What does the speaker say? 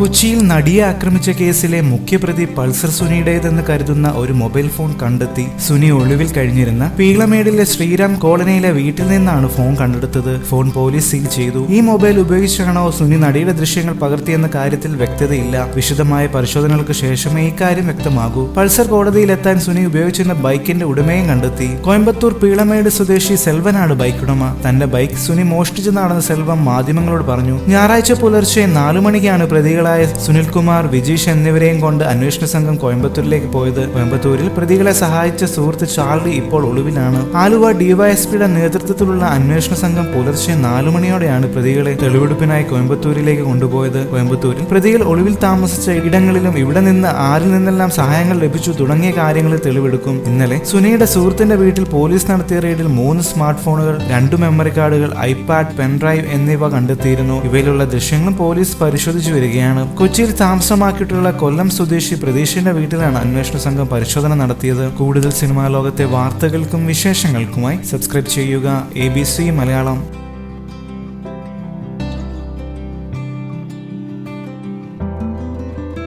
കൊച്ചിയിൽ നടിയെ ആക്രമിച്ച കേസിലെ മുഖ്യപ്രതി പൾസർ സുനിയുടേതെന്ന് കരുതുന്ന ഒരു മൊബൈൽ ഫോൺ കണ്ടെത്തി സുനി ഒളിവിൽ കഴിഞ്ഞിരുന്ന പീളമേടിലെ ശ്രീരാം കോളനിയിലെ വീട്ടിൽ നിന്നാണ് ഫോൺ കണ്ടെടുത്തത്. ഫോൺ പോലീസ് സീൽ ചെയ്തു. ഈ മൊബൈൽ ഉപയോഗിച്ചാണോ സുനി നടിയുടെ ദൃശ്യങ്ങൾ പകർത്തിയെന്ന കാര്യത്തിൽ വ്യക്തതയില്ല. വിശദമായ പരിശോധനകൾക്ക് ശേഷമേ ഇക്കാര്യം വ്യക്തമാകൂ. പൾസർ കോടതിയിലെത്താൻ സുനി ഉപയോഗിച്ചിരുന്ന ബൈക്കിന്റെ ഉടമയും കണ്ടെത്തി. കോയമ്പത്തൂർ പീളമേട് സ്വദേശി സെൽവനാണ് ബൈക്ക് ഉടമ. തന്റെ ബൈക്ക് സുനി മോഷ്ടിച്ചതാണെന്ന് സെൽവം മാധ്യമങ്ങളോട് പറഞ്ഞു. ഞായറാഴ്ച പുലർച്ചെ നാലു മണിക്കാണ് പ്രതികളായ സുനിൽകുമാർ വിജീഷ് എന്നിവരെയും കൊണ്ട് അന്വേഷണ സംഘം കോയമ്പത്തൂരിലേക്ക് പോയത്. കോയമ്പത്തൂരിൽ പ്രതികളെ സഹായിച്ച സുഹൃത്ത് ചാർലി ഇപ്പോൾ ഒളിവിലാണ്. ആലുവ ഡിവൈഎസ്പിയുടെ നേതൃത്വത്തിലുള്ള അന്വേഷണ സംഘം പുലർച്ചെ നാലു മണിയോടെയാണ് പ്രതികളെ തെളിവെടുപ്പിനായി കോയമ്പത്തൂരിലേക്ക് കൊണ്ടുപോയത്. കോയമ്പത്തൂരിൽ പ്രതികൾ ഒളിവിൽ താമസിച്ച ഇടങ്ങളിലും ഇവിടെ നിന്ന് ആരിൽ നിന്നെല്ലാം സഹായങ്ങൾ ലഭിച്ചു തുടങ്ങിയ കാര്യങ്ങളിൽ തെളിവെടുക്കും. ഇന്നലെ സുനിയുടെ സുഹൃത്തിന്റെ വീട്ടിൽ പോലീസ് നടത്തിയ റെയ്ഡിൽ മൂന്ന് സ്മാർട്ട് ഫോണുകൾ രണ്ട് മെമ്മറി കാർഡുകൾ ഐപാഡ് പെൻഡ്രൈവ് എന്നിവ കണ്ടെത്തിയിരുന്നു. ഇവയിലുള്ള ദൃശ്യങ്ങളും പോലീസ് പരിശോധിച്ചു വരികയാണ്. കൊച്ചിയിൽ താമസമാക്കിയിട്ടുള്ള കൊല്ലം സ്വദേശി പ്രതീഷിന്റെ വീട്ടിലാണ് അന്വേഷണ സംഘം പരിശോധന നടത്തിയത്. കൂടുതൽ സിനിമാ ലോകത്തെ വാർത്തകൾക്കും വിശേഷങ്ങൾക്കുമായി സബ്സ്ക്രൈബ് ചെയ്യുക. എ മലയാളം.